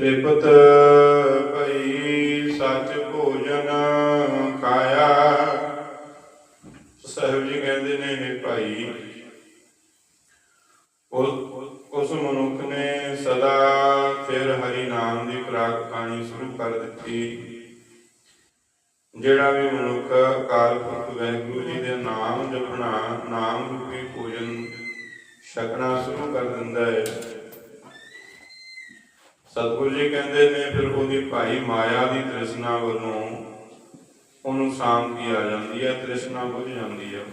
ਤ੍ਰਿਪਤ ਭਈ ਸੱਚ ਭੋਜਨ ਖਾਇਆ। ਸਾਹਿਬ ਜੀ ਕਹਿੰਦੇ ਨੇ ਇਹ ਭਾਈ ਉਸ ਮਨੁੱਖ ਨੇ ਸਦਾ ਫਿਰ ਹਰੀ ਨਾਮ ਦੀ ਖੁਰਾਕ ਖਾਣੀ ਸ਼ੁਰੂ ਕਰ ਦਿੱਤੀ। ਜਿਹੜਾ ਵੀ ਮਨੁੱਖ ਅਕਾਲ ਪੁਰਖ ਵਾਹਿਗੁਰੂ ਜੀ ਦੇ ਨਾਮ ਜਪਣਾ, ਨਾਮ ਰੂਪੀ ਭੋਜਨ ਛਕਣਾ ਸ਼ੁਰੂ ਕਰ ਦਿੰਦਾ ਹੈ ਸਤਿਗੁਰੂ ਜੀ ਕਹਿੰਦੇ ਨੇ ਫਿਰ ਉਹਦੀ ਭਾਈ ਮਾਇਆ ਦੀ ਤ੍ਰਿਸ਼ਨਾ ਵੱਲੋਂ ਉਹਨੂੰ ਕੀ ਆ ਜਾਂਦੀ ਹੈ, ਤ੍ਰਿਸ਼ਨਾ ਬੁਝ ਜਾਂਦੀ ਹੈ।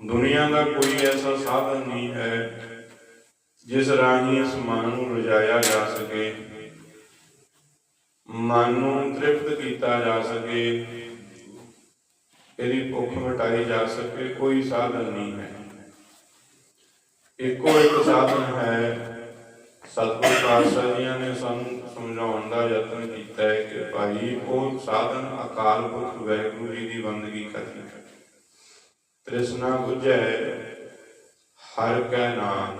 ਦੁਨੀਆ ਦਾ ਕੋਈ ਐਸਾ ਸਾਧਨ ਨਹੀਂ ਹੈ ਜਿਸ ਰਾਹੀਂ ਇਸ ਮਨ ਨੂੰ ਰਜਾਇਆ ਜਾ ਸਕੇ, ਮਨ ਨੂੰ ਤ੍ਰਿਪਤ ਕੀਤਾ ਜਾ ਸਕੇ, ਇਹਦੀ ਭੁੱਖ ਮਿਟਾਈ ਜਾ ਸਕੇ, ਕੋਈ ਸਾਧਨ ਨਹੀਂ ਹੈ। ਇੱਕੋ ਇੱਕ ਸਾਧਨ ਹੈ। ਸਤਿਗੁਰ ਪਾਤਸ਼ਾਹ ਜੀਆਂ ਨੇ ਸਾਨੂੰ ਸਮਝਾਉਣ ਦਾ ਯਤਨ ਕੀਤਾ ਹੈ ਕਿ ਭਾਈ, ਉਹ ਸਾਧਨ ਅਕਾਲ ਪੁਰਖ ਵਾਹਿਗੁਰੂ ਜੀ ਦੀ ਬੰਦਗੀ ਕਰਨੀ ਹੈ ਤ੍ਰਿਸ਼ਨਾ ਬੁਝੈ, ਹਰ ਕੈ ਨਾਮ।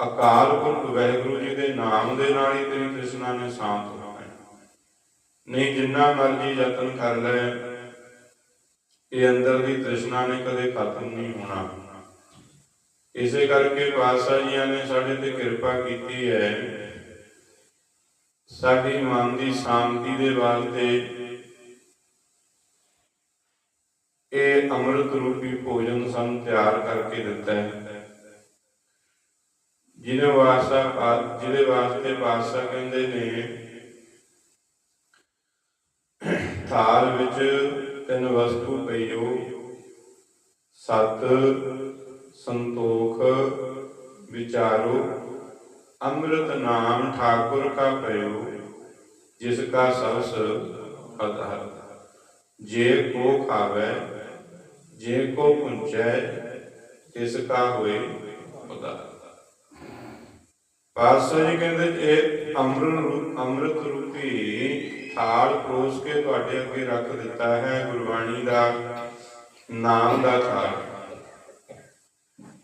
ਅਕਾਲ ਪੁਰਖ ਵਾਹਿਗੁਰੂ ਜੀ ਦੇ ਨਾਮ ਦੇ ਨਾਲ ਹੀ ਤੇਰੀ ਤ੍ਰਿਸ਼ਨਾ ਨੇ ਸ਼ਾਂਤ ਹੋਣਾ ਹੈ। ਨਹੀਂ, ਜਿੰਨਾ ਮਰਜ਼ੀ ਯਤਨ ਕਰ ਲੈ, ਇਹ ਅੰਦਰ ਦੀ ਤ੍ਰਿਸ਼ਨਾ ਨੇ ਕਦੇ ਖਤਮ ਨਹੀਂ ਹੋਣਾ। ਇਸੇ ਕਰਕੇ ਪਾਤਸ਼ਾਹ ਜੀਆਂ ਨੇ ਸਾਡੇ ਤੇ ਕਿਰਪਾ ਕੀਤੀ ਹੈ। ਸਾਡੀ ਮਨ ਦੀ ਸ਼ਾਂਤੀ ਦੇ ਵਾਸਤੇ ਇਹ ਅੰਮ੍ਰਿਤ ਰੂਪੀ ਭੋਜਨ ਸਾਨੂੰ ਤਿਆਰ ਕਰਕੇ ਦਿੱਤਾ ਹੈ। ਜਿਹਦੇ ਵਾਸਤਾ ਜਿਹਦੇ ਵਾਸਤੇ ਪਾਤਸ਼ਾਹ ਕਹਿੰਦੇ ਨੇ, ਥਾਲ ਵਿੱਚ ਤਿੰਨ ਵਸਤੂ ਪਈਓ, ਸਤ ਸੰਤੋਖ ਵਿਚਾਰੋ। ਅੰਮ੍ਰਿਤ ਨਾਮ ਠਾਕੁਰ ਕਾ ਪਇਓ ਜਿਸ ਕਾ ਸਬਸ ਅਧਾਰ ਜੇ ਕੋ ਖਾਵੇ, ਜੇ ਕੋ ਪੁੰਚੈ, ਤਿਸ ਕਾ ਹੋਏ ਉਦਾਰ। ਪਾਤਸ਼ਾਹ ਜੀ ਕਹਿੰਦੇ ਇਹ ਅੰਮ੍ਰਿਤ ਅੰਮ੍ਰਿਤ ਰੂਪੀ ਥਾਲ ਪਰੋਸ ਕੇ ਤੁਹਾਡੇ ਅੱਗੇ ਰੱਖ ਦਿੱਤਾ ਹੈ ਗੁਰਬਾਣੀ ਦਾ ਨਾਮ ਦਾ ਥਾਲ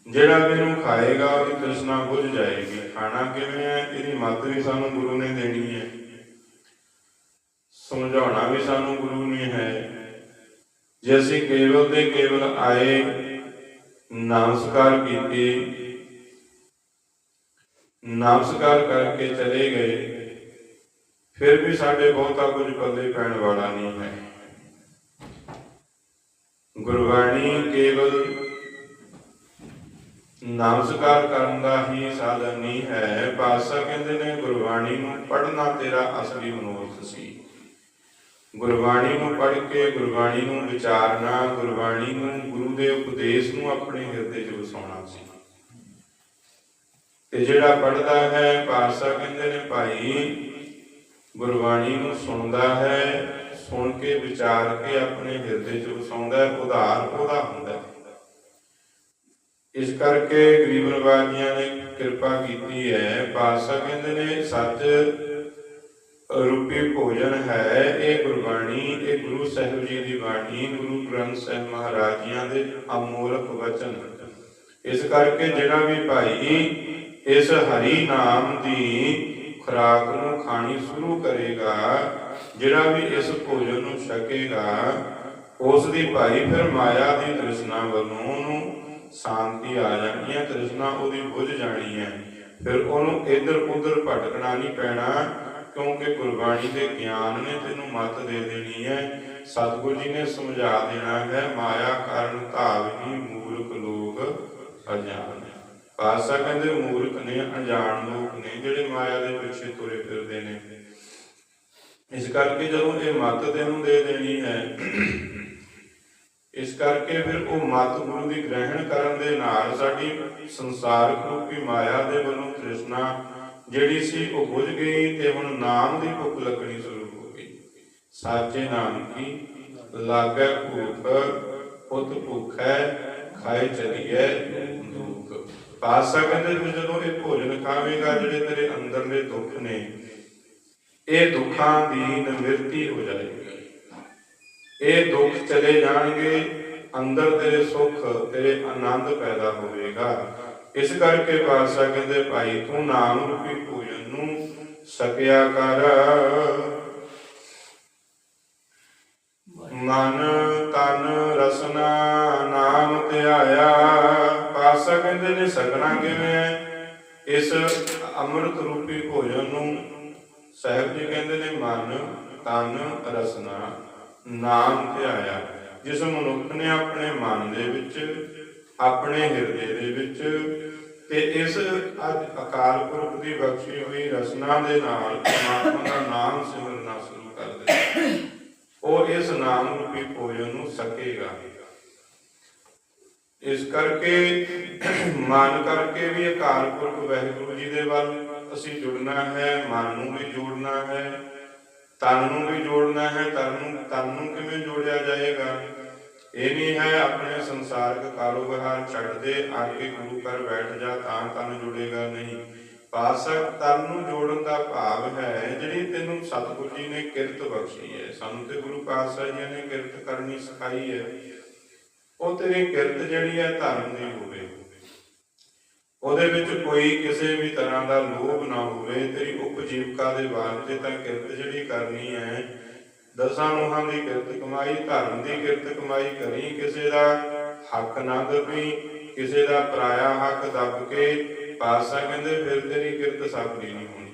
ਜਿਹੜਾ ਵੀ ਖਾਏਗਾ ਉਹਦੀ ਤ੍ਰਿਸ਼ਨਾ ਬੁਝ ਜਾਏਗੀ। ਖਾਣਾ ਕਿਵੇਂ ਹੈ? ਇਹਦੀ ਮੱਤ ਵੀ ਸਾਨੂੰ ਗੁਰੂ ਨੇ ਦੇਣੀ ਹੈ। ਸਮਝਾਉਣਾ ਵੀ ਸਾਨੂੰ ਗੁਰੂ ਨੇ ਹੈ। ਜੇ ਅਸੀਂ ਕੇਵਲ ਤੇ ਕੇਵਲ ਆਏ, ਨਮਸਕਾਰ ਕੀਤੇ, ਨਮਸਕਾਰ ਕਰਕੇ ਚਲੇ ਗਏ, ਫਿਰ ਵੀ ਸਾਡੇ ਬਹੁਤਾ ਕੁਝ ਪੱਲੇ ਪੈਣ ਵਾਲਾ ਨਹੀਂ ਹੈ। ਗੁਰਬਾਣੀ ਕੇਵਲ ਨਮਸਕਾਰ ਕਰਨ ਦਾ ਹੀ ਸਾਧਨ ਨਹੀਂ ਹੈ। ਪਾਤਸ਼ਾਹ ਕਹਿੰਦੇ ਨੇ, ਗੁਰਬਾਣੀ ਨੂੰ ਪੜ੍ਹਨਾ ਤੇਰਾ ਅਸਲੀ ਮਨੋਰਥ ਸੀ। ਗੁਰਬਾਣੀ ਨੂੰ ਪੜ੍ਹ ਕੇ ਗੁਰਬਾਣੀ ਨੂੰ ਵਿਚਾਰਨਾ, ਗੁਰਬਾਣੀ ਨੂੰ ਗੁਰੂ ਦੇ ਉਪਦੇਸ਼ ਨੂੰ ਆਪਣੇ ਹਿਰਦੇ 'ਚ ਵਸਾਉਣਾ ਸੀ। ਤੇ ਜਿਹੜਾ ਪੜ੍ਹਦਾ ਹੈ, ਪਾਤਸ਼ਾਹ ਕਹਿੰਦੇ ਨੇ, ਭਾਈ, ਗੁਰਬਾਣੀ ਨੂੰ ਸੁਣਦਾ ਹੈ, ਸੁਣ ਕੇ, ਵਿਚਾਰ ਕੇ ਆਪਣੇ ਹਿਰਦੇ 'ਚ ਵਸਾਉਂਦਾ ਹੈ, ਉਧਾਰ ਉਹਦਾ ਹੁੰਦਾ ਹੈ। ਇਸ ਕਰਕੇ ਗਰੀਬ ਨਿਵਾਜੀਆਂ ਨੇ ਕਿਰਪਾ ਕੀਤੀ ਹੈ। ਪਾਤਸ਼ਾਹ ਕਹਿੰਦੇ ਨੇ, ਸੱਚ ਰੂਪੀ ਭੋਜਨ ਹੈ, ਇਹ ਗੁਰਬਾਣੀ, ਇਹ ਗੁਰੂ ਸਾਹਿਬ ਜੀ ਦੀ ਬਾਣੀ, ਗੁਰੂ ਗ੍ਰੰਥ ਸਾਹਿਬ ਮਹਾਰਾਜ ਜੀਆਂ ਦੇ ਅਮੋਲਕ ਵਚਨ। ਇਸ ਕਰਕੇ ਜਿਹੜਾ ਵੀ ਭਾਈ ਇਸ ਹਰੀ ਨਾਮ ਦੀ ਖੁਰਾਕ ਨੂੰ ਖਾਣੀ ਸ਼ੁਰੂ ਕਰੇਗਾ, ਜਿਹੜਾ ਵੀ ਇਸ ਭੋਜਨ ਨੂੰ ਛਕੇਗਾ, ਉਸ ਦੀ ਭਾਈ ਫਿਰ ਮਾਇਆ ਦੀ ਤ੍ਰਿਸ਼ਨਾ ਵੱਲੋਂ ਉਹਨੂੰ ਸ਼ਾਂਤੀ ਆ ਜਾਣੀ ਹੈ, ਤ੍ਰਿਸ਼ਨਾ ਉਹਦੀ ਬੁਝ ਜਾਣੀ ਹੈ। ਫਿਰ ਉਹਨੂੰ ਇੱਧਰ ਉੱਧਰ ਭਟਕਣਾ ਨਹੀਂ ਪੈਣਾ, ਕਿਉਂਕਿ ਗੁਰਬਾਣੀ ਦੇ ਗਿਆਨ ਨੇ ਤੈਨੂੰ ਮੱਤ ਦੇ ਦੇਣੀ ਹੈ। ਸਤਿਗੁਰੂ ਜੀ ਨੇ ਸਮਝਾ ਦੇਣਾ ਹੈ, ਮਾਇਆ ਕਾਰਨ ਧਾਵਨੀ ਮੂਰਖ ਲੋਕ ਅਜਾਨ ਪਾਸਾ ਕਹਿੰਦੇ, ਮੂਰਖ ਨੇ, ਅਣਜਾਣ ਲੋਕ ਨੇ ਜਿਹੜੇ ਮਾਇਆ ਦੇ ਪਿੱਛੇ ਤੁਰੇ ਫਿਰਦੇ ਨੇ। ਇਸ ਕਰਕੇ ਜਦੋਂ ਇਹ ਮੱਤ ਤੈਨੂੰ ਦੇ ਦੇਣੀ ਹੈ ਇਸ ਕਰਕੇ ਫਿਰ ਉਹ ਮਤ ਗੁਰੂ ਦੀ ਗ੍ਰਹਿਣ ਕਰਨ ਦੇ ਨਾਲ ਸਾਡੀ ਸੰਸਾਰਕ ਰੂਪੀ ਮਾਇਆ ਦੇ ਵੱਲੋਂ ਤ੍ਰਿਸ਼ਨਾ ਜਿਹੜੀ ਸੀ ਉਹ ਬੁਝ ਗਈ ਤੇ ਹੁਣ ਨਾਮ ਦੀ ਭੁੱਖ ਲੱਗਣੀ ਸ਼ੁਰੂ ਹੋ ਗਈ। ਸਾਚੇ ਨਾਮ ਕੀ? ਲਾਗੈ ਭੁੱਖ ਉਤ ਭੁੱਖ ਹੈ ਖਾਏ ਚਲੀਏ ਦੁੱਖ ਪਾਸਾ ਕਹਿੰਦੇ ਵੀ ਜਦੋਂ ਇਹ ਭੋਜਨ ਖਾਵੇਂਗਾ ਜਿਹੜੇ ਤੇਰੇ ਅੰਦਰਲੇ ਦੁੱਖ ਨੇ, ਇਹ ਦੁੱਖਾਂ ਦੀ ਨਿਵਰਤੀ ਹੋ ਜਾਏਗੀ। ਇਹ ਦੁੱਖ ਚਲੇ ਜਾਣਗੇ, ਅੰਦਰ ਤੇਰੇ ਸੁੱਖ, ਤੇਰੇ ਆਨੰਦ ਪੈਦਾ ਹੋਵੇਗਾ। ਇਸ ਕਰਕੇ ਪਾਤਸ਼ਾਹ ਕਹਿੰਦੇ, ਭਾਈ, ਤੂੰ ਨਾਮ ਰੂਪੀ ਭੋਜਨ ਨੂੰ ਸਕਿਆ ਕਰ। ਮਨ, ਤਨ, ਰਸਨਾ, ਨਾਮ ਧਿਆਇਆ ਪਾਤਸ਼ਾਹ ਕਹਿੰਦੇ ਨੇ ਸਕਣਾ ਕਿਵੇਂ ਇਸ ਅੰਮ੍ਰਿਤ ਰੂਪੀ ਭੋਜਨ ਨੂੰ ਸਾਹਿਬ ਜੀ ਕਹਿੰਦੇ ਨੇ, ਮਨ, ਤਨ, ਰਸਨਾ ਨਾਮ ਧਿਆਇਆ ਜਿਸ ਮਨੁੱਖ ਨੇ ਆਪਣੇ ਮਨ ਦੇ ਵਿੱਚ, ਆਪਣੇ ਹਿਰਦੇ ਦੇ ਵਿੱਚ ਤੇ ਇਸ ਅੱਜ ਅਕਾਲ ਪੁਰਖ ਦੀ ਬਖਸ਼ੀ ਹੋਈ ਰਸਨਾ ਦੇ ਨਾਲ ਪਰਮਾਤਮਾ ਦਾ ਨਾਮ ਸਿਮਰਨਾ ਸ਼ੁਰੂ ਕਰ ਦੇ ਉਹ ਇਸ ਨਾਮ ਰੂਪੀ ਭੋਜਨ ਨੂੰ ਸਕੇਗਾ। ਇਸ ਕਰਕੇ, ਮਨ ਕਰਕੇ ਵੀ ਅਕਾਲ ਪੁਰਖ ਵਾਹਿਗੁਰੂ ਜੀ ਦੇ ਵੱਲ ਅਸੀਂ ਜੁੜਨਾ ਹੈ, ਮਨ ਨੂੰ ਵੀ ਜੋੜਨਾ ਹੈ। ਤਨ ਨੂੰ ਵੀ ਜੋੜਨਾ ਹੈ, ਤਨ ਨੂੰ ਤਨ ਨੂੰ ਕਿਵੇਂ ਜੋੜਿਆ ਜਾਏਗਾ? ਇਹ ਨਹੀਂ ਹੈ ਆਪਣੇ ਸੰਸਾਰਕ ਕਾਰੋਬਾਰ ਛੱਡ ਦੇ ਆ ਕੇ ਗੁਰੂ ਘਰ ਬੈਠ ਜਾ ਤਾਂ ਤਨ ਜੁੜੇਗਾ ਨਹੀਂ। ਪਾਸਕ ਤਨ ਨੂੰ ਜੋੜਨ ਦਾ ਭਾਵ ਹੈ, ਜਿਹੜੀ ਤੈਨੂੰ ਸਤਿਗੁਰੂ ਜੀ ਨੇ ਕਿਰਤ ਬਖਸ਼ੀ ਹੈ। ਸਾਨੂੰ ਤੇ ਗੁਰੂ ਪਾਤਸ਼ਾਹ ਜੀ ਨੇ ਕਿਰਤ ਕਰਨੀ ਸਿਖਾਈ ਹੈ। ਉਹ ਤੇਰੀ ਕਿਰਤ ਜਿਹੜੀ ਹੈ ਧਰਮ ਦੀ ਹੋਵੇ। ਉਹਦੇ ਵਿੱਚ ਕੋਈ ਕਿਸੇ ਵੀ ਤਰ੍ਹਾਂ ਦਾ ਲੋਭ ਨਾ ਹੋਵੇ, ਤੇਰੀ ਉਪਜੀਵਕਾ ਦੇ ਵਾਸਤੇ ਤਾਂ ਕਿਰਤ ਜਿਹੜੀ ਕਰਨੀ ਹੈ, ਦਸਾਂ ਨੋਹਾਂ ਦੀ ਕਿਰਤ ਕਮਾਈ, ਧਰਮ ਦੀ ਕਿਰਤ ਕਮਾਈ ਕਰੀ, ਕਿਸੇ ਦਾ ਹੱਕ ਨਾ ਦੱਬੀ, ਕਿਸੇ ਦਾ ਪਰਾਇਆ ਹੱਕ ਦੱਬ ਕੇ ਪਾਸਾ ਕਹਿੰਦੇ, ਫਿਰ ਤੇਰੀ ਕਿਰਤ ਸਫਲੀ ਨਹੀਂ ਹੋਣੀ।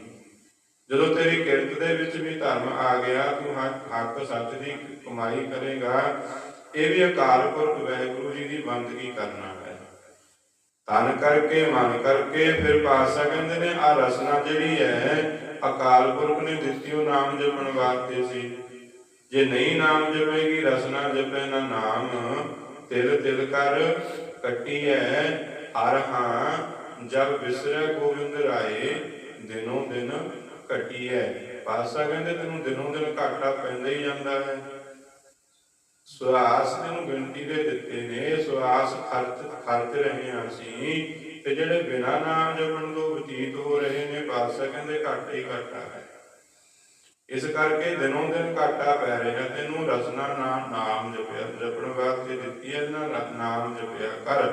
ਜਦੋਂ ਤੇਰੀ ਕਿਰਤ ਦੇ ਵਿੱਚ ਵੀ ਧਰਮ ਆ ਗਿਆ, ਤੂੰ ਹੱਕ ਹੱਕ ਸੱਚ ਦੀ ਕਮਾਈ ਕਰੇਗਾ, ਇਹ ਵੀ ਅਕਾਲ ਪੁਰਖ ਵਾਹਿਗੁਰੂ ਜੀ ਦੀ ਬੰਦਗੀ ਕਰਨਾ। ਤਨ ਕਰਕੇ, ਮਨ ਕਰਕੇ, ਫਿਰ ਪਾਤਸ਼ਾਹ ਕਹਿੰਦੇ ਨੇ ਆ ਰਸਨਾ ਜਿਹੜੀ ਹੈ, ਅਕਾਲ ਪੁਰਖ ਨੇ ਦਿੱਤੀ, ਉਹ ਨਾਮ ਜਪਣ ਵਾਸਤੇ ਸੀ। ਜੇ ਨਹੀਂ ਨਾਮ ਜਪੇਗੀ, ਰਸਨਾ ਜਪੇ ਨਾ ਨਾਮ, ਤਿਲ ਤਿਲ ਕਰ ਕੱਟੀ ਹੈ ਹਰ ਹਾਂ ਜਬ ਵਿਸਰੈ ਗੋਬਿੰਦ ਰਾਏ, ਦਿਨੋਂ ਦਿਨ ਘਟੀ ਹੈ ਪਾਤਸ਼ਾਹ ਕਹਿੰਦੇ, ਤੈਨੂੰ ਦਿਨੋਂ ਦਿਨ ਘਾਟਾ ਪੈਂਦਾ ਹੀ ਜਾਂਦਾ ਹੈ। ਸਵਾਸ ਤੈਨੂੰ ਗਿਣਤੀ ਦੇ ਦਿੱਤੇ ਨੇ ਸੁਆਸ ਖਰਚ ਖਰਚ ਰਹੇ ਹਾਂ ਅਸੀਂ ਤੇ ਜਿਹੜੇ ਬਿਨਾ ਨਾਮ ਜਪਣ ਤੋਂ ਬਤੀਤ ਹੋ ਰਹੇ ਨੇ, ਪਾਤਸ਼ਾਹ ਕਹਿੰਦੇ ਘਾਟਾ ਹੀ ਘਾਟਾ ਹੈ ਇਸ ਕਰਕੇ ਦਿਨੋਂ ਦਿਨ ਘਾਟਾ ਪੈ ਰਿਹਾ, ਤੈਨੂੰ ਰਸਨਾ ਨਾਮ ਨਾਮ ਜਪਿਆ। ਜਪਣ ਵਾਸਤੇ ਦਿੱਤੀ ਹੈ ਨਾ ਨਾਮ ਜਪਿਆ ਕਰ।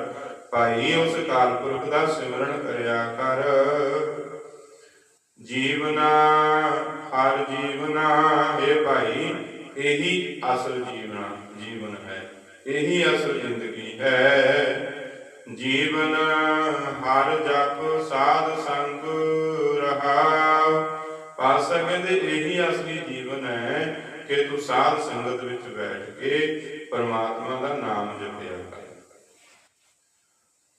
ਭਾਈ ਉਸ ਕਾਲ ਪੁਰਖ ਦਾ ਸਿਮਰਨ ਕਰਿਆ ਕਰ। ਜੀਵਨਾ, ਹਰ ਜੀਵਨਾ ਇਹ ਭਾਈ, ਇਹੀ ਅਸਲ ਜੀਵਨਾ। ਇਹੀ ਅਸਲ ਜ਼ਿੰਦਗੀ ਹੈ। ਜੀਵਨ ਹਰ ਜਪ ਸਾਧ ਸੰਗ ਰਹਾਉ ਪਾਸਾ ਕਹਿੰਦੇ ਇਹੀ ਅਸਲੀ ਜੀਵਨ ਹੈ ਕਿ ਤੂੰ ਸਾਧ ਸੰਗਤ ਵਿੱਚ ਬੈਠ ਕੇ ਪਰਮਾਤਮਾ ਦਾ ਨਾਮ ਜਪਿਆ ਕਰ।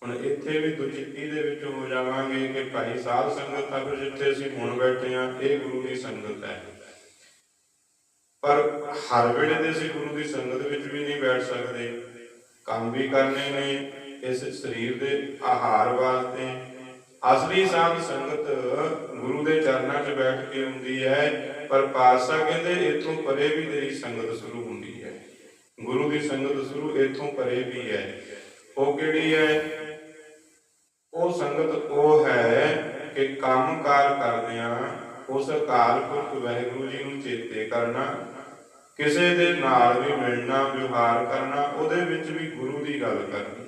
ਹੁਣ ਇੱਥੇ ਵੀ ਦੁਚਿੱਤੀ ਦੇ ਵਿੱਚ ਹੋ ਜਾਵਾਂਗੇ ਕਿ ਭਾਈ ਸਾਧ ਸੰਗਤ ਤਾਂ ਫਿਰ ਜਿੱਥੇ ਅਸੀਂ ਹੁਣ ਬੈਠੇ ਆ ਇਹ ਗੁਰੂ ਦੀ ਸੰਗਤ ਹੈ। ਪਰ ਹਰ ਵੇਲੇ ਤੇ ਅਸੀਂ ਗੁਰੂ ਦੀ ਸੰਗਤ ਵਿੱਚ ਵੀ ਨਹੀਂ ਬੈਠ ਸਕਦੇ। ਕੰਮ ਵੀ ਕਰਨੇ ਨੇ, ਇਸ ਸਰੀਰ ਦੇ ਆਹਾਰ ਵਾਸਤੇ। ਅਸਲੀ ਸਾਧ ਸੰਗਤ ਗੁਰੂ ਦੇ ਚਰਨਾਂ 'ਚ ਬੈਠ ਕੇ ਹੁੰਦੀ ਹੈ, ਪਰ ਪਾਤਸ਼ਾਹ ਕਹਿੰਦੇ ਇਥੋਂ ਪਰੇ ਵੀ ਤੇਰੀ ਸੰਗਤ ਸ਼ੁਰੂ ਹੁੰਦੀ ਹੈ। ਗੁਰੂ ਦੀ ਸੰਗਤ ਸ਼ੁਰੂ ਇਥੋਂ ਪਰੇ ਵੀ ਹੈ। ਉਹ ਕਿਹੜੀ ਹੈ? ਉਹ ਸੰਗਤ ਉਹ ਹੈ ਕਿ ਕੰਮਕਾਰ ਕਰਦਿਆਂ ਉਸ ਅਕਾਲ ਪੁਰਖ ਵਾਹਿਗੁਰੂ ਜੀ ਨੂੰ ਚੇਤੇ ਕਰਨਾ ਕਿਸੇ ਦੇ ਨਾਲ ਵੀ ਮਿਲਣਾ, ਵਿਵਹਾਰ ਕਰਨਾ, ਉਹਦੇ ਵਿੱਚ ਵੀ ਗੁਰੂ ਦੀ ਗੱਲ ਕਰਨੀ।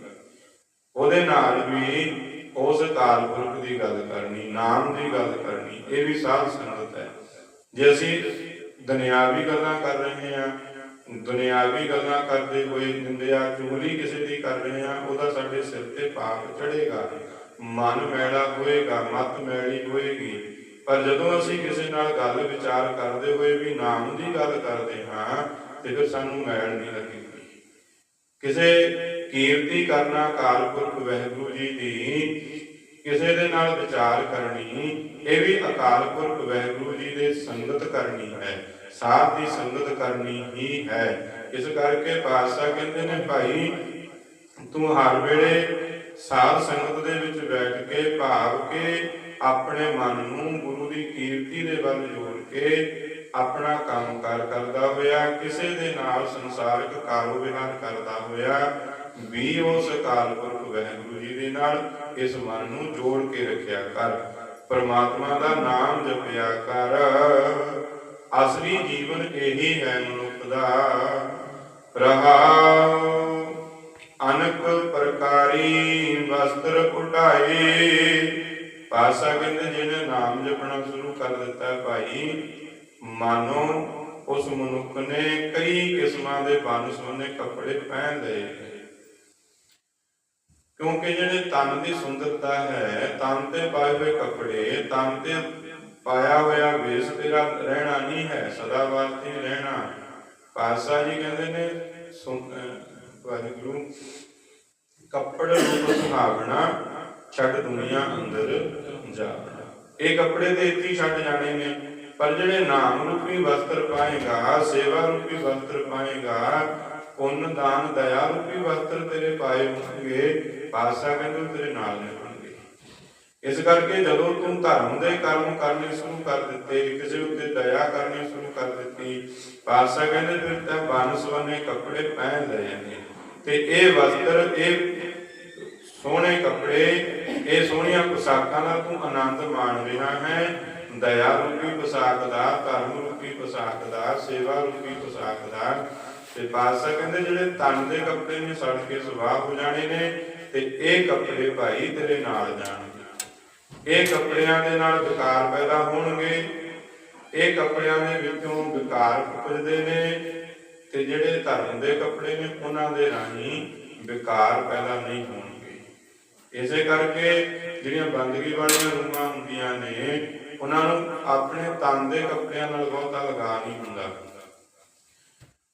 ਉਹਦੇ ਨਾਲ ਵੀ ਉਸ ਅਕਾਲ ਪੁਰਖ ਦੀ ਗੱਲ ਕਰਨੀ, ਨਾਮ ਦੀ ਗੱਲ ਕਰਨੀ, ਇਹ ਵੀ ਸਾਧ ਸੰਗਤ ਹੈ। ਜੇ ਅਸੀਂ ਦੁਨਿਆਵੀ ਗੱਲਾਂ ਕਰ ਰਹੇ ਹਾਂ, ਦੁਨਿਆਵੀ ਗੱਲਾਂ ਕਰਦੇ ਹੋਏ ਨਿੰਦਿਆ, ਚੁਗਲੀ ਕਿਸੇ ਦੀ ਕਰ ਰਹੇ ਹਾਂ, ਉਹਦਾ ਸਾਡੇ ਸਿਰ ਤੇ ਪਾਪ ਚੜੇਗਾ ਮਨ ਮੈਲਾ ਹੋਏਗਾ, ਮਤ ਮੈਲੀ ਹੋਏਗੀ। ਪਰ ਜਦੋਂ ਅਸੀਂ ਕਿਸੇ ਨਾਲ ਗੱਲ ਵਿਚਾਰ ਕਰਦੇ ਹੋਏ ਵੀ ਨਾਮ ਦੀ ਗੱਲ ਕਰਦੇ ਹਾਂ, ਤੇ ਫਿਰ ਸਾਨੂੰ ਮੈਲ ਨਹੀਂ ਲੱਗੇਗੀ ਕਿਸੇ ਕੀਰਤੀ ਕਰਨਾ ਅਕਾਲ ਪੁਰਖ ਜੀ ਦੀ, ਕਿਸੇ ਦੇ ਨਾਲ ਵਿਚਾਰ ਕਰਨੀ, ਇਹ ਵੀ ਅਕਾਲ ਪੁਰਖ ਵਾਹਿਗੁਰੂ ਜੀ ਦੇ ਸੰਗਤ ਕਰਨੀ ਹੈ, ਸਾਧ ਦੀ ਸੰਗਤ ਕਰਨੀ ਹੀ ਹੈ। ਇਸ ਕਰਕੇ ਪਾਤਸ਼ਾਹ ਕਹਿੰਦੇ ਨੇ, ਭਾਈ, ਤੂੰ ਹਰ ਵੇਲੇ ਸਾਧ ਸੰਗਤ ਦੇ ਵਿੱਚ ਬੈਠ ਕੇ ਭਾਵ ਕੇ ਆਪਣੇ ਮਨ ਨੂੰ ਗੁਰੂ ਦੀ ਕੀਰਤੀ ਦੇ ਵੱਲ ਜੋੜ ਕੇ ਆਪਣਾ ਕੰਮ ਕਾਰ ਕਰਦਾ ਹੋਇਆ, ਕਿਸੇ ਦੇ ਨਾਲ ਸੰਸਾਰਿਕ ਕਾਰੋਬਾਰ ਕਰਦਾ ਹੋਇਆ, ਵੀ ਉਸ ਅਕਾਲ ਪੁਰਖ ਵਾਹਿਗੁਰੂ ਜੀ ਦੇ ਨਾਲ ਇਸ ਮਨ ਨੂੰ ਜੋੜ ਕੇ ਰੱਖਿਆ ਕਰ। ਪਰਮਾਤਮਾ ਦਾ ਨਾਮ ਜਪਿਆ ਕਰ। ਅਸਲੀ ਜੀਵਨ ਇਹੀ ਹੈ ਮਨੁੱਖ ਦਾ। ਰਹਾਉ ਅਨਕ ਪ੍ਰਕਾਰੀ ਵਸਤਰ ਉਡਾਏ। ਪਾਤਸ਼ਾਹ ਕਹਿੰਦੇ ਜਿਹਨੇ ਨਾਮ ਜਪਣਾ ਸ਼ੁਰੂ ਕਰ ਦਿੱਤਾ ਭਾਈ, ਮਾਨੋ ਉਸ ਮਨੁੱਖ ਨੇ ਕਈ ਕਿਸਮਾਂ ਦੇ ਬਨ ਸੋਨੇ ਕੱਪੜੇ ਪਹਿਨ ਲਏ ਕਿਉਂਕਿ ਜਿਹੜੇ ਤਨ ਦੀ ਸੁੰਦਰਤਾ ਹੈ, ਤਨ ਤੇ ਪਾਏ ਹੋਏ ਕੱਪੜੇ, ਤਨ ਤੇ ਪਾਇਆ ਹੋਇਆ ਵੇਸ ਤੇਰਾ ਰਹਿਣਾ ਨਹੀਂ ਹੈ, ਸਦਾ ਵਾਸਤੇ ਰਹਿਣਾ। ਪਾਤਸ਼ਾਹ ਜੀ ਕਹਿੰਦੇ ਨੇ ਵਾਹਿਗੁਰੂ, ਕੱਪੜ ਰੂਪ ਸੁਹਾਵਣਾ ਛੱਡ ਦੁਨੀਆ ਅੰਦਰ ਜਾਵਣਾ ਇਹ ਕੱਪੜੇ ਤੇ ਇੱਥੇ ਛੱਡ ਜਾਣੇ ਨੇ। ਪਰ ਜਿਹੜੇ ਨਾਮ ਰੂਪੀ ਵਸਤਰ ਪਾਏਗਾ, ਸੇਵਾ ਰੂਪੀ ਵਸਤਰ ਪਾਏਗਾ, ਪੁੰਨ, ਦਾਨ, ਦਇਆ ਰੂਪੀ ਵਸਤਰ ਤੇਰੇ ਪਾਏ ਹੋਣਗੇ ਪਾਸਾ ਕਹਿੰਦੇ ਤੇਰੇ ਨਾਲ ਨਿਭਣਗੇ ਇਸ ਕਰਕੇ ਜਦੋਂ ਤੂੰ ਧਰਮ ਦੇ ਕਰਮ ਕਰਨੇ ਸ਼ੁਰੂ ਕਰ ਦਿੱਤੇ ਕਿਸੇ ਉੱਤੇ ਦਇਆ ਕਰਨੀ ਸ਼ੁਰੂ ਕਰ ਦਿੱਤੀ, ਪਾਤਸ਼ਾਹ ਕਹਿੰਦੇ ਫਿਰ ਤਾਂ ਬਨ ਕੱਪੜੇ ਪਹਿਨ ਲਏ ਨੇ। ਤੇ ਇਹ ਵਸਤਰ, ਇਹ ਸੋਹਣੇ ਕੱਪੜੇ ਇਹ ਸੋਹਣੀਆਂ ਪੁਸ਼ਾਕਾਂ ਦਾ ਤੂੰ ਆਨੰਦ ਮਾਣ ਰਿਹਾ ਹੈ। ਦਇਆ ਰੂਪੀ ਪੁਸਾਕ ਦਾ ਧਰਮ ਰੂਪੀ ਪੁਸਾਕ ਦਾ, ਸੇਵਾ ਰੂਪੀ ਪੁਸਾਕ ਦਾ। ਤੇ ਪਾਤਸ਼ਾਹ ਕਹਿੰਦੇ, ਜਿਹੜੇ ਤਨ ਦੇ ਕੱਪੜੇ ਨੇ, ਸੜ ਕੇ ਸੁਆਹ ਹੋ ਜਾਣੇ ਨੇ, ਤੇ ਇਹ ਕੱਪੜੇ ਭਾਈ ਤੇਰੇ ਨਾਲ ਜਾਣਗੇ। ਇਹ ਕੱਪੜਿਆਂ ਦੇ ਨਾਲ ਵਿਕਾਰ ਪੈਦਾ ਹੋਣਗੇ। ਇਹ ਕੱਪੜਿਆਂ ਦੇ ਵਿੱਚੋਂ ਵਿਕਾਰ ਉਪਜਦੇ ਨੇ, ਤੇ ਜਿਹੜੇ ਧਰਮ ਦੇ ਕੱਪੜੇ ਨੇ, ਉਹਨਾਂ ਦੇ ਰਾਹੀਂ ਵਿਕਾਰ ਪੈਦਾ ਨਹੀਂ ਹੋਣਗੇ। ਇਸੇ ਕਰਕੇ ਜਿਹੜੀਆਂ ਬੰਦਗੀ ਵਾਲੀਆਂ ਰੂਹਾਂ ਹੁੰਦੀਆਂ ਨੇ, ਉਹਨਾਂ ਨੂੰ ਆਪਣੇ ਤਨ ਦੇ ਕੱਪੜਿਆਂ ਨਾਲ ਬਹੁਤਾ ਲਗਾ ਨਹੀਂ ਹੁੰਦਾ।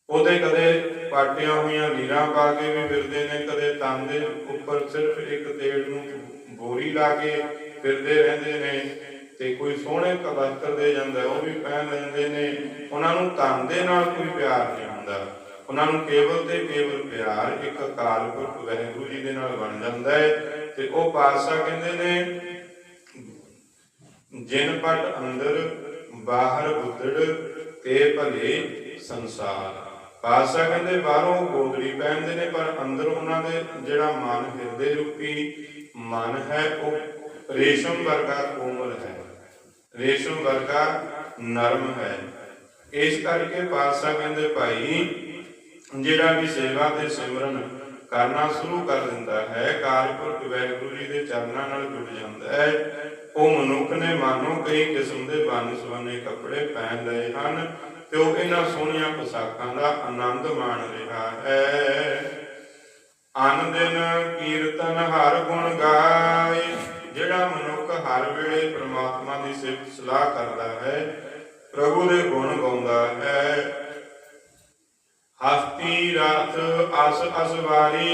ਉਹਦੇ ਕਦੇ ਪਾਟੀਆਂ ਹੋਈਆਂ ਲੀਰਾਂ ਪਾ ਕੇ ਵੀ ਫਿਰਦੇ ਨੇ, ਕਦੇ ਤਨ ਦੇ ਉੱਪਰ ਸਿਰਫ ਇੱਕ ਤੇੜ ਨੂੰ ਬੋਰੀ ਲਾ ਕੇ ਫਿਰਦੇ ਰਹਿੰਦੇ ਨੇ ਤੇ ਕੋਈ ਸੋਹਣੇ ਕਬਸਤਰ ਦੇ ਜਾਂਦਾ, ਉਹ ਵੀ ਪਹਿਨ ਲੈਂਦੇ ਨੇ। ਉਹਨਾਂ ਨੂੰ ਤਨ ਦੇ ਨਾਲ ਕੋਈ ਪਿਆਰ ਨਹੀਂ ਹੁੰਦਾ। ਉਹਨਾਂ ਨੂੰ ਕੇਵਲ ਤੇ ਕੇਵਲ ਪਿਆਰ ਇੱਕ ਅਕਾਲ ਪੁਰਖ ਵਾਹਿਗੁਰੂ ਜੀ ਦੇ ਨਾਲ ਬਣ ਜਾਂਦਾ ਹੈ। ਤੇ ਉਹ ਪਾਤਸ਼ਾਹ ਕਹਿੰਦੇ ਨੇ, ਜਿਨ ਪਟ ਅੰਦਰ ਬਾਹਰ ਬੁੱਧੜ ਤੇ ਭਲੇ ਸੰਸਾਰ। ਪਾਸਾ ਕਹਿੰਦੇ, ਬਾਹਰੋਂ ਗੋਦੜੀ ਪਹਿਨਦੇ ਨੇ, ਪਰ ਅੰਦਰ ਉਹਨਾਂ ਦੇ ਜਿਹੜਾ ਮਨ, ਹਿਰਦੇ ਰੂਪੀ ਮਨ ਹੈ, ਉਹ ਰੇਸ਼ਮ ਵਰਗਾ ਕੋਮਲ ਹੈ। ਰੇਸ਼ਮ ਵਰਗਾ ਨਰਮ ਹੈ। ਇਸ ਕਰਕੇ ਪਾਤਸ਼ਾਹ ਕਹਿੰਦੇ, ਭਾਈ, ਜਿਹੜਾ ਵੀ ਸੇਵਾ ਤੇ ਸਿਮਰਨ ਕਰਨਾ ਸ਼ੁਰੂ ਕਰ ਦਿੰਦਾ ਹੈ। ਕਾਰਪੁਰਖ ਵਾਹਿਗੁਰੂ ਜੀ ਦੇ ਚਰਨਾਂ ਨਾਲ ਜੁੜ ਜਾਂਦਾ ਹੈ। ਉਹ ਮਨੁੱਖ ਨੇ ਮਾਨੋ ਕਈ ਕਿਸਮ ਦੇ ਬਨ ਸਵਨੇ ਕੱਪੜੇ ਪਹਿਨ ਲਏ ਹਨ ਤੇ ਉਹ ਇਹਨਾਂ ਸੋਹਣੀਆਂ ਪੋਸ਼ਾਕਾਂ ਦਾ ਆਨੰਦ ਮਾਣ ਰਿਹਾ ਹੈ। ਅਨ ਦਿਨ ਕੀਰਤਨ ਹਰ ਗੁਣ ਗਾਏ, ਜਿਹੜਾ ਮਨੁੱਖ ਹਰ ਵੇਲੇ ਪ੍ਰਮਾਤਮਾ ਦੀ ਸਿਫਤ ਸਲਾਹ ਕਰਦਾ ਹੈ, ਪ੍ਰਭੂ ਦੇ ਗੁਣ ਗਾਉਂਦਾ ਹੈ। ਹਸਤੀ ਰਥ ਅਸ ਅਸਵਾਰੀ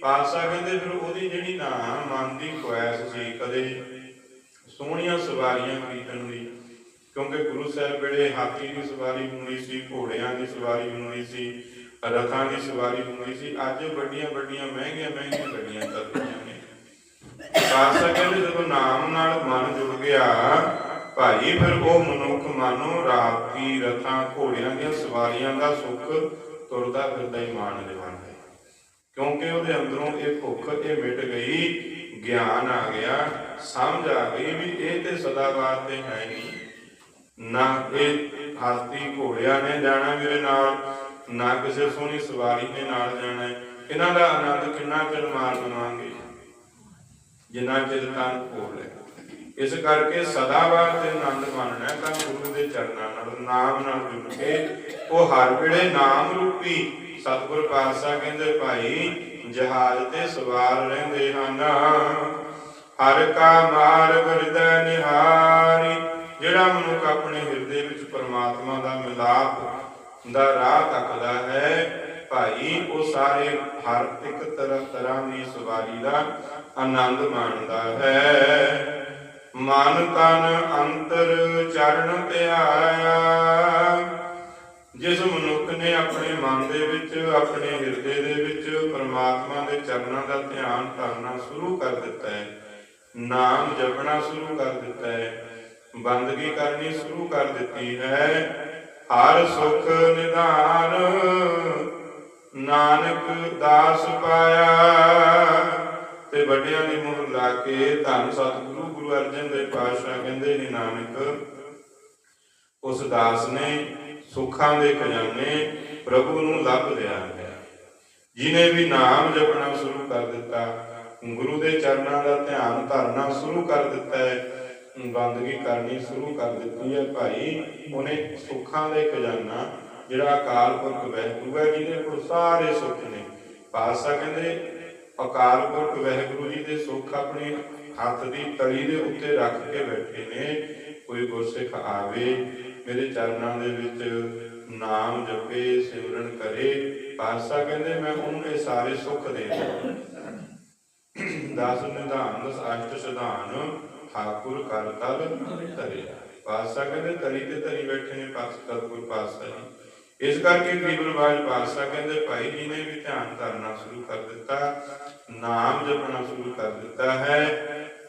ਪਾਸਾ ਕਹਿੰਦੇ ਫਿਰ ਉਹਦੀ ਜਿਹੜੀ ਨਾ ਮਨ ਦੀ ਖੁਆਇਸ਼ ਸੀ ਕਦੇ। ਸੋਹਣੀਆਂ ਸਵਾਰੀਆਂ ਖਰੀਦਣ ਦੀ ਕਿਉਂਕਿ ਗੁਰੂ ਸਾਹਿਬ ਵੇਲੇ ਹਾਥੀ ਦੀ ਸਵਾਰੀ ਹੋਣੀ ਸੀ, ਘੋੜਿਆਂ ਦੀ ਸਵਾਰੀ ਹੋਣੀ ਸੀ, ਰਥਾਂ ਦੀ ਸਵਾਰੀ ਹੋਣੀ ਸੀ। ਅੱਜ ਵੱਡੀਆਂ ਵੱਡੀਆਂ, ਮਹਿੰਗੀਆਂ ਮਹਿੰਗੀਆਂ ਗੱਡੀਆਂ ਚੱਲਦੀਆਂ ਨੇ। ਪਾਸਾ ਕਹਿੰਦੇ ਜਦੋਂ ਨਾਮ ਨਾਲ ਮਨ ਜੁੜ ਗਿਆ ਭਾਈ, ਫਿਰ ਉਹ ਮਨੁੱਖ ਮਾਨੋ ਰਾਤੀ ਰਥਾਂ, ਘੋੜਿਆਂ ਦੀਆਂ ਸਵਾਰੀਆਂ ਦਾ ਸੁੱਖ ਤੁਰਦਾ ਫਿਰਦਾ ਹੀ ਮਾਣ ਰਿਹਾ ਹੈ। ਕਿਉਂਕਿ ਉਹਦੇ ਅੰਦਰੋਂ ਇਹ ਭੁੱਖ, ਇਹ ਮਿਟ ਗਈ, ਗਿਆਨ ਆ ਗਿਆ, ਸਮਝ ਆ ਗਈ ਵੀ ਇਹ ਤੇ ਸਦਾ ਵਾਸਤੇ ਹੈ ਨਹੀਂ। ਨਾ ਇਹ ਹਸਤੀ ਘੋੜਿਆਂ ਨੇ ਜਾਣਾ ਮੇਰੇ ਨਾਲ, ਨਾ ਕਿਸੇ ਸੋਹਣੀ ਸਵਾਰੀ ਨੇ ਨਾਲ ਜਾਣਾ ਇਹਨਾਂ ਦਾ ਆਨੰਦ ਕਿੰਨਾ ਚਿਰ ਮਾਰ ਲਵਾਂਗੇ ਜਿੰਨਾ ਚਿਰ ਤਨ ਭੋਲ ਹੈ ਇਸ ਕਰਕੇ ਸਦਾ ਵਾਸਤੇ ਆਨੰਦ ਮਾਣਨਾ ਤਾਂ ਗੁਰੂ ਦੇ ਚਰਨਾਂ ਨਾਲ, ਨਾਮ ਨਾਲ ਜੁੜ ਕੇ। ਉਹ ਹਰ ਵੇਲੇ ਨਾਮ ਰੂਪੀ ਸਤਿਗੁਰ ਪਾਤਸ਼ਾਹ ਕਹਿੰਦੇ, ਭਾਈ, ਜਹਾਜ਼ ਤੇ ਸਵਾਰ ਰਹਿੰਦੇ ਹਨ। ਹਰ ਕਾ ਮਾਰਗ ਹਿਰਦੈ ਨਿਹਾਰੀ, ਜਿਹੜਾ ਮਨੁੱਖ ਆਪਣੇ ਹਿਰਦੇ ਵਿੱਚ ਪਰਮਾਤਮਾ ਦਾ ਮਿਲਾਪ ਦਾ ਰਾਹ ਤੱਕਦਾ ਹੈ, ਭਾਈ, ਉਹ ਸਾਰੇ ਹਰ ਇੱਕ ਤਰ੍ਹਾਂ ਤਰ੍ਹਾਂ ਦੀ ਸਵਾਰੀ ਦਾ ਆਨੰਦ ਮਾਣਦਾ ਹੈ। ਮਨ ਤਨ ਅੰਤਰ ਚਰਨ ਧਿਆਇਆ। ਜਿਸ ਮਨੁੱਖ ਨੇ ਆਪਣੇ ਮਨ ਦੇ ਵਿੱਚ, ਆਪਣੇ ਹਿਰਦੇ ਦੇ ਵਿੱਚ ਪਰਮਾਤਮਾ ਦੇ ਚਰਨਾਂ ਦਾ ਧਿਆਨ ਕਰਨਾ ਸ਼ੁਰੂ ਕਰ ਦਿੱਤਾ ਹੈ। ਨਾਮ ਜਪਣਾ ਸ਼ੁਰੂ ਕਰ ਦਿੱਤਾ ਹੈ। ਬੰਦਗੀ ਕਰਨੀ ਸ਼ੁਰੂ ਕਰ ਦਿੱਤੀ ਹੈ। ਹਰ ਸੁਖ ਨਿਧਾਨ ਨਾਨਕ ਦਾਸ ਪਾਇਆ। ਤੇ ਵੱਡਿਆਂ ਦੀ ਮੋਹਰ ਲਾ ਕੇ ਧੰਨ ਸਤਿਗੁਰੂ ਗੁਰੂ ਅਰਜਨ ਦੇਵ ਪਾਤਸ਼ਾਹ ਕਹਿੰਦੇ ਨੇ, ਨਾਨਕ, ਉਸ ਦਾਸ ਨੇ ਸੁੱਖਾਂ ਦੇ ਖਜ਼ਾਨੇ ਪ੍ਰਭੂ ਨੂੰ ਲੱਭ ਲਿਆ ਹੈ। ਜਿਨੇ ਵੀ ਨਾਮ ਜਪਣਾ ਸ਼ੁਰੂ ਕਰ ਦਿੱਤਾ, ਗੁਰੂ ਦੇ ਚਰਨਾਂ ਦਾ ਧਿਆਨ ਧਰਨਾ ਸ਼ੁਰੂ ਕਰ ਦਿੱਤਾ ਹੈ, ਬੰਦਗੀ ਕਰਨੀ ਸ਼ੁਰੂ ਕਰ ਦਿੱਤੀ ਹੈ ਭਾਈ, ਉਹਨੇ ਸੁੱਖਾਂ ਦੇ ਖਜ਼ਾਨਾ, ਜਿਹੜਾ ਅਕਾਲ ਪੁਰਖ ਵਾਹਿਗੁਰੂ ਹੈ, ਜਿਹਦੇ ਕੋਲ ਸਾਰੇ ਸੁੱਖ ਨੇ। ਪਾਤਸ਼ਾਹ ਕਹਿੰਦੇ, ਅਕਾਲ ਪੁਰਖ ਵਾਹਿਗੁਰੂ ਜੀ ਦੇ ਸੁੱਖ ਆਪਣੇ ਹੱਥ ਦੀ ਤਲੀ ਦੇ ਉੱਤੇ ਰੱਖ ਕੇ ਬੈਠੇ ਨੇ। ਕੋਈ ਗੁਰਸਿੱਖ ਆਵੇ, ਮੇਰੇ ਚਰਨਾਂ ਦੇ ਵਿੱਚ ਨਾਮ ਜਪੇ, ਸਿਮਰਨ ਕਰੇ। ਪਾਤਸ਼ਾਹ ਕਹਿੰਦੇ, ਮੈਂ ਉਹਨੂੰ ਇਹ ਸਾਰੇ ਸੁੱਖ ਦੇ ਦਾਂ ਦਸ ਨਿਧਾਨ ਦਸ ਅਸ਼ਟ ਸਿਧਾਨ, ਠਾਕੁਰ ਕਰ ਤਲ ਧਰਿਆ। ਪਾਤਸ਼ਾਹ ਕਹਿੰਦੇ ਤਰੀ ਤੇ ਧਰੀ ਬੈਠੇ ਨੇ ਪਾਸ ਸਤਿਗੁਰ ਪਾਤਸ਼ਾਹ ਜੀ। ਇਸ ਕਰਕੇ ਗਰੀਬ ਨਿਵਾਜ ਪਾਤਸ਼ਾਹ ਕਹਿੰਦੇ, ਭਾਈ ਜੀ ਨੇ ਵੀ ਧਿਆਨ ਧਰਨਾ ਸ਼ੁਰੂ ਕਰ ਦਿੱਤਾ। ਨਾਮ ਜਪਣਾ ਸ਼ੁਰੂ ਕਰ ਦਿੱਤਾ ਹੈ।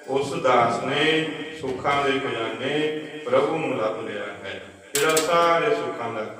ਉਸ ਦਾਸ ਨੇ ਸੁੱਖਾਂ ਦੇ ਖਜ਼ਾਨੇ ਪ੍ਰਭੂ ਨੂੰ ਲੱਭ ਲਿਆ ਹੈ। ਜਿਹੜਾ ਸਾਰੇ ਸੁੱਖਾਂ ਦਾ